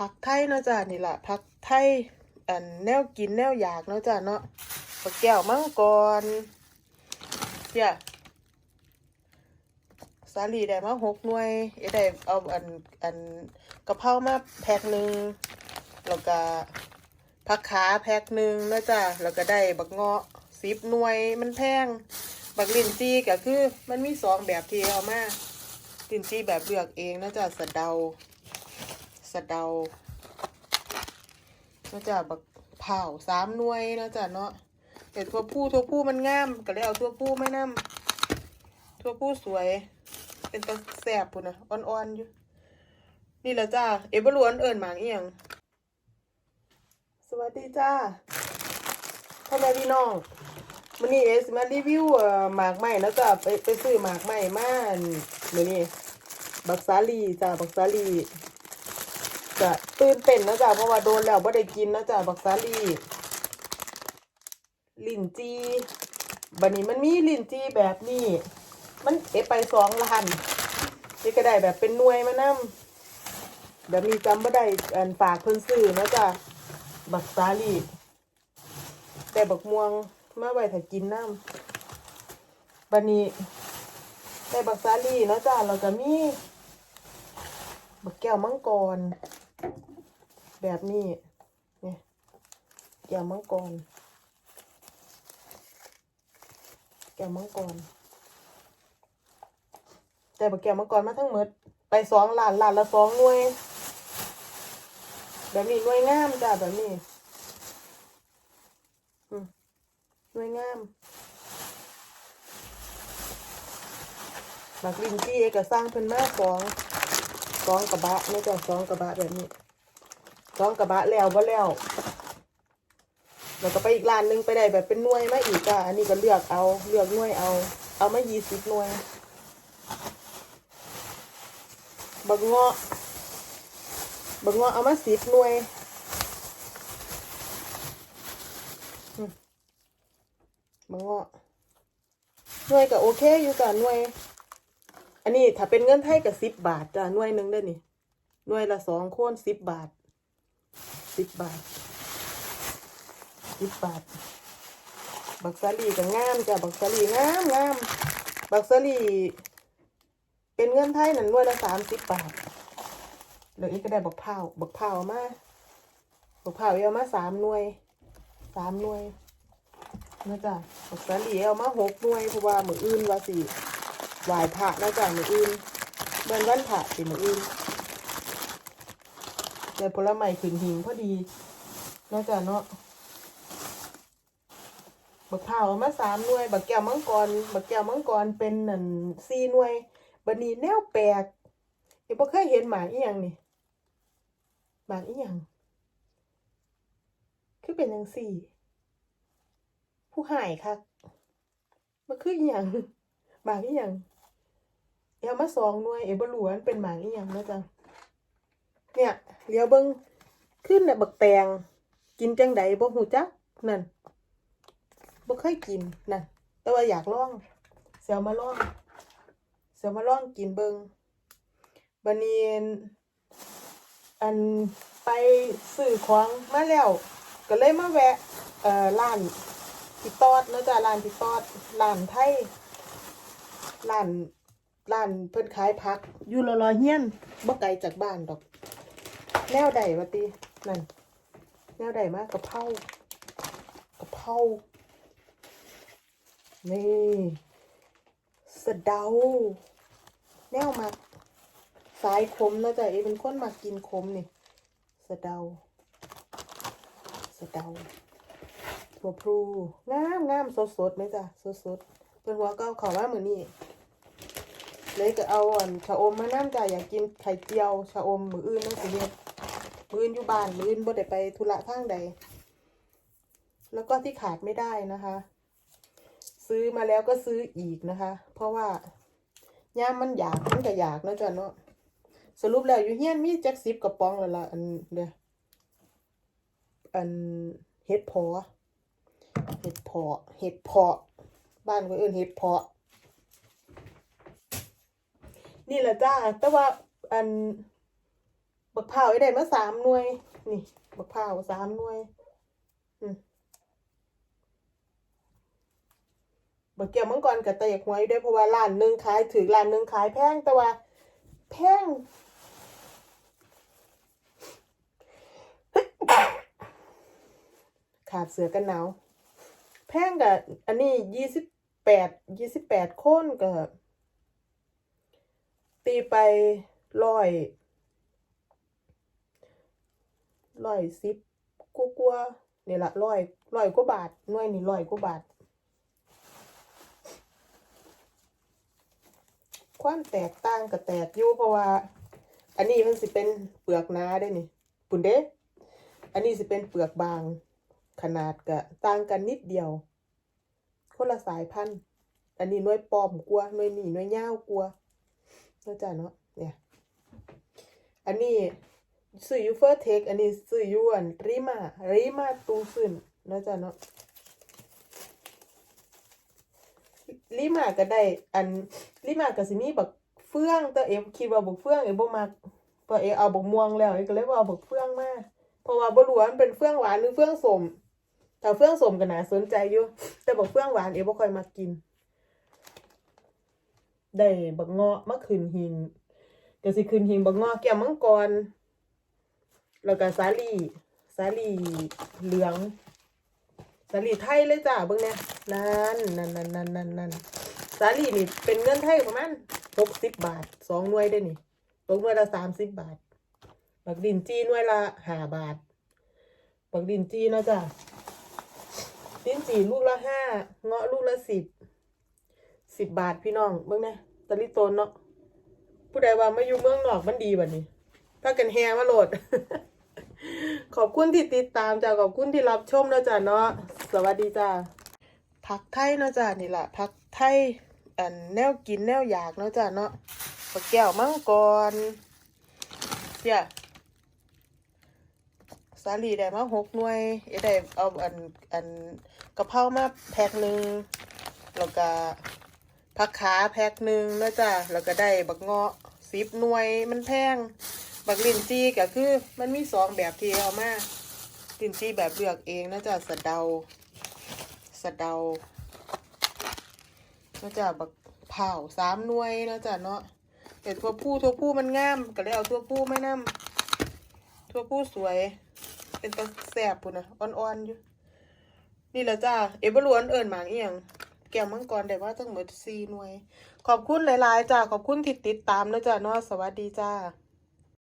ผักไทยเนาะจ้ะนี่แหละผักไทยอันแนวกินแนวอยากเนาะจ้ะเนาะผักแก้วมังกรเดี๋ยสาลีได้มาหกหน่วยเอ้ได้เอาอันอันกะเพรามาแพ็คหนึ่งแล้วก็ผักขาแพ็คหนึ่งเนาะจ้ะแล้วก็ได้บักเงาะสิบหน่วยมันแพงบักลินจีก็คือมันมีสองแบบที่เอามาลินจีแบบเลือกเองเนาะจ้ะสะเดาะเดาก็จะบักเผาสามหน่วยเนาะจ้ะเนาะแต่ทั่วผู้ทั่วผู้มันงามก็เลยเอาทั่วผู้ไม่นำทั่วผู้สวย เป็นตาแสบปุ่นนะอ่อนๆอยู่ นี่แหละจ้าเอบลวนเอิญหมากเอียงสวัสดีจ้าพ่อแม่พี่น้องมันนี้เอสมารีวิวหมากใหม่แล้วจ้ะไปไปซื้อหมากใหม่มาเมื่อนี้บักซาลีจ้าบักซาลี จะตื่นเต้นนะจ๊ะเพราะว่าโดนแล้วไม่ได้กินนะจ๊ะบักซาลีลินจีบันนี้มันมีลินจีแบบนี้ มันเอไปสองล้านนี่ก็ได้แบบเป็นหน่วยมานํแบบนี้จำไม่ได้อันฝากเพิ่นซื้อนะจ๊ะบักซาลีแต่บักม่วงมาไว้ถ้ากินน้ำบันนี้แต่บักซาลีนะจ๊ะเราก็มี บักแก้วมังกร แบบนี้เนี่ยแก้วมังกร แก้วมังกร แต่บักแก้วมังกรมาทั้งหมด ไปสองหลานหลานละสองหน่วย แบบนี้หน่วยงามจ้ะแบบนี้หน่วยงามบักลินจี้เอกสร้างเพิ่นมาสอง สองกระบะไม่ใช่สองกระบะแบบนี้สองกระบะแล้วบ่แล้วแล้วก็ไปอีกร้านหนึงไปได้แบบเป็นหน่วยมาอีกอะอันนี้ก็เลือกเอาเลือกหน่วยเอา เอามายี่สิบหน่วยบักเงาะบักเงาะเอามาสิบหน่วยบักเงาะหน่วยก็โอเคอยู่จ้ะหน่วย อันนี้ถ้าเป็นเงินไทยก็สิบบาทจ้ะหน่วยหนึ่งได้นี่หน่วยละสองคนสิบบาทสิบบาทสิบบาท บักซาลีก็งามจ้ะบักซาลีงามงามบักซาลีเป็นเงินไทยนั่นหน่วยละสามสิบบาทแล้วอีกก็ได้บักเผาบักเผามาบักเผาเอามาสามหน่วยสามหน่วยนะจ๊ะบักซาลีเอามาหกหน่วยเพราะว่ามืออื่นว่าสิ ไหวพระแล้วจากมืออื่นเดินวันพระเป็นมืออื่นแต่ผลไม้ขึ้นหิงพอดีนอกจากเนาะบักเผาวมาสามหน่วย บักแก้วมังกร บักแก้วมังกรเป็นนั่นสี่หน่วยบันนี้แนวแปลกเดี๋ยวบ่เคยเห็นหมากอีหยังนี่หมากอีหยังคือเป็นยังสี่ ผู้หายคักมันคืออีหยังหมากอีหยัง เอามาสองหน่วยเอบล้วนเป็นหมากอีหยังนะจ๊ะเนี่ยเลี้ยวเบิ้งขึ้นน่ะบักแตงกินจังใดบ่หูจักนั่นบ่เคยกินนั่นแต่ว่าอยากลองเสียวมาลองเสียวมาลองกินเบิ้งบันนี้อันไปซื้อของมาแล้วก็เลยมาแวะเอ่อร้านพี่ตอดนะจ้ะร้านพี่ตอดร้านไทยร้าน ร้านเพิ่นขายผัก อยู่รอรอเฮียนบ่ไกลจากบ้านดอก แนวใดวะตินั่น แนวใดมากกะเพรากะเพรานี่สะเดา แนวมักสายขมนะจ้ะเอเป็นคนมักกินขมนี่สะเดาสะเดาถั่วพลูงามงามสดสดไหมจ้ะสดสดเป็นหัวก็เอาเขามาเหมือนนี่ เลยก็เอาอันชะอมมาน้ำจ้ะอยากกินไข่เจียวชะอมมืออื่นนั่นสิเฮ็ดมืออื่นอยู่บ้านมืออื่นบ่ได้ไปธุระทางใด แล้วก็ที่ขาดไม่ได้นะคะ ซื้อมาแล้วก็ซื้ออีกนะคะ เพราะว่าย่ามมันอยากมันก็อยากนะจ้ะเนาะสรุปแล้วอยู่เฮียนมีแจักสิบกระป๋องแล้วล่ะอันเดียอันเฮ็ดพอเห็ดพาะเห็ดพาะบ้านคนอื่นเห็ดพาะ นี่แหละจ้า แต่ว่าอันบักพร้าไอ้ได้มาสามหน่วย นี่บักพร้าสามหน่วยบักเกี่ยวมังกรกับเตะหวยอยู่ด้วยเพราะว่าร้านหนึ่งขายถือร้านหนึ่งขายแพงแต่ว่า แพงขาดเสือกันหนาว แพงกับอันนี้ยี่สิบแปดยี่สิบแปดคนกับ ตีไปร้อยร้อยสิบกลัวๆนี่ละร้อยร้อยกว่าบาทหน่วยนี่ร้อยกว่าบาท ความแตกต่างกับแตกอยู่เพราะว่า อันนี้มันสิเป็นเปลือกหนาได้นี่ปุ่นเด้อันนี้สิเป็นเปลือกบาง ขนาดกะต่างกันนิดเดียว คนละสายพันธุ์ อันนี้น่วยปลอมกลัวน่วยหนีน่วยยาวกลัว นาะจ้ะเนาะเนี่ย อันนี้ซื้ออยูเฟอร์เทคอันนี้ซื้ออยูอันริมาริมาตูซึนเนาะจ้ะเนาะริมาก็ได้ อันริมาก็สิมีบักเฟื่องแต่เอ็มคิดว่าบักเฟื่องเอ็มบ่มักพราะเอ็มเอาบักม่วงแล้วเอ็ก็เลยว่าเอาบักเฟื่องมาเพราะว่าบ่รู้ว่ามันเป็นเฟื่องหวานหรือเฟื่องสมถ้าเฟื่องสมก็น่าสนใจอยู่แต่บอกเฟื่องหวานเอ๋บ่ค่อยมากิน ได้บักเงาะมาขึ้นหินก็สิขึ้นหินบักเงาะแก้วมังกร แล้วก็สาลี่สาลี่เหลืองสาลี่ไทยเลยจ้าเบิ่งเนี่ยนั่นนั่นนั่นนั่นนั่นนั่นสาลี่นี่เป็นเงินไทยประมาณหกสิบบาทสองหน่วยได้นี่ตกหน่วยละสามสิบบาทบักดินจีหน่วยละห้าบาทบักดินจีนะจ้ะดินจีลูกละห้าเงาะลูกละสิบสิบบาทพี่น้องเบิ่งนะ ตะลิโตนเนาะผู้ใดว่ามาอยู่เมืองนอกมันดีบัดนี้พากันแฮมาโหลด ขอบคุณที่ติดตามจ้ะขอบคุณที่รับชมเนาะจ้ะเนาะสวัสดีจ้ะผักไทยเนาะจ้ะนี่แหละผักไทยอันแนวกินแนวอยากเนาะจ้ะเนาะผักแก้วมังกรเสียสาลีได้มาหกหน่วยเอได้เอาอันอันกะเพรามาแพ็คหนึ่งแล้วก็ ผักขาแพ็คหนึ่งแล้วจ้ะแล้วก็ได้บักเงาะสิบหน่วยมันแพง บักลินจีก็คือ มันมีสองแบบที่เอามาลินจีแบบเลือกเองนะจ๊ะสะเดาสะเดาแล้วจ้ะบักเผาสามหน่วยนะจ๊ะเนาะแต่ทั่วผู้ทั่วผู้มันงามก็เลยเอาทั่วผู้ไม่นำทั่วผู้สวย เป็นตาแสบปุ่นนะอ่อนๆอยู่นี่แหละจ้าเอบล้วนเอิญหมางเอียง แก้วมังกรได้ว่าทั้งหมดสี่หน่วย ขอบคุณหลาย ๆ จ้า ขอบคุณที่ติดตามนะจ้าเนาะสวัสดีจ้า